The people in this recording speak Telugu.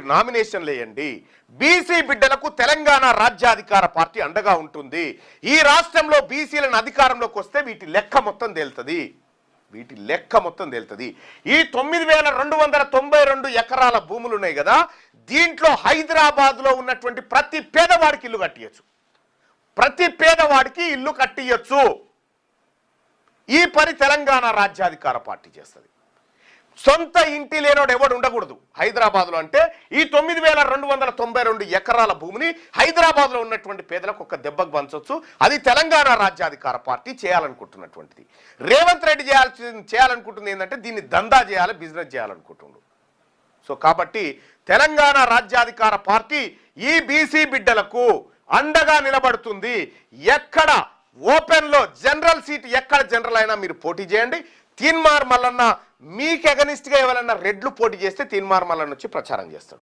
నామినేషన్లు వేయండి బీసీ బిడ్డలకు తెలంగాణ రాజ్యాధికార పార్టీ అండగా ఉంటుంది. ఈ రాష్ట్రంలో బీసీలను అధికారంలోకి వస్తే వీటి లెక్క మొత్తం తేలుతుంది. వీటి లెక్క మొత్తం తేలుతుంది. ఈ తొమ్మిది వేల రెండు వందల తొంభై రెండు ఎకరాల భూములు ఉన్నాయి కదా దీంట్లో హైదరాబాద్లో ఉన్నటువంటి ప్రతి పేదవాడికి ఇల్లు కట్టియచ్చు. ప్రతి పేదవాడికి ఇల్లు కట్టియచ్చు. ఈ పని తెలంగాణ రాజ్యాధికార పార్టీ చేస్తుంది. సొంత ఇంటి లేనోడు ఎవడు ఉండకూడదు. హైదరాబాద్లో అంటే ఈ తొమ్మిది వేల రెండు వందల తొంభై రెండు ఎకరాల భూమిని హైదరాబాద్లో ఉన్నటువంటి పేదలకు ఒక దెబ్బకు పంచవచ్చు అది తెలంగాణ రాజ్యాధికార పార్టీ చేయాలనుకుంటున్నటువంటిది. రేవంత్ రెడ్డి చేయాల్సి చేయాలనుకుంటుంది ఏంటంటే దీన్ని దందా చేయాలి బిజినెస్ చేయాలనుకుంటుండు సో కాబట్టి తెలంగాణ రాజ్యాధికార పార్టీ ఈ బీసీ బిడ్డలకు అండగా నిలబడుతుంది. ఎక్కడ ఓపెన్లో జనరల్ సీట్ ఎక్కడ జనరల్ అయినా మీరు పోటీ చేయండి. తీన్మార్ మల్లన్న మీకు ఎగనిస్ట్గా ఎవరైనా రెడ్లు పోటీ చేస్తే తీన్మార్ మల్లన్న వచ్చి ప్రచారం చేస్తాడు.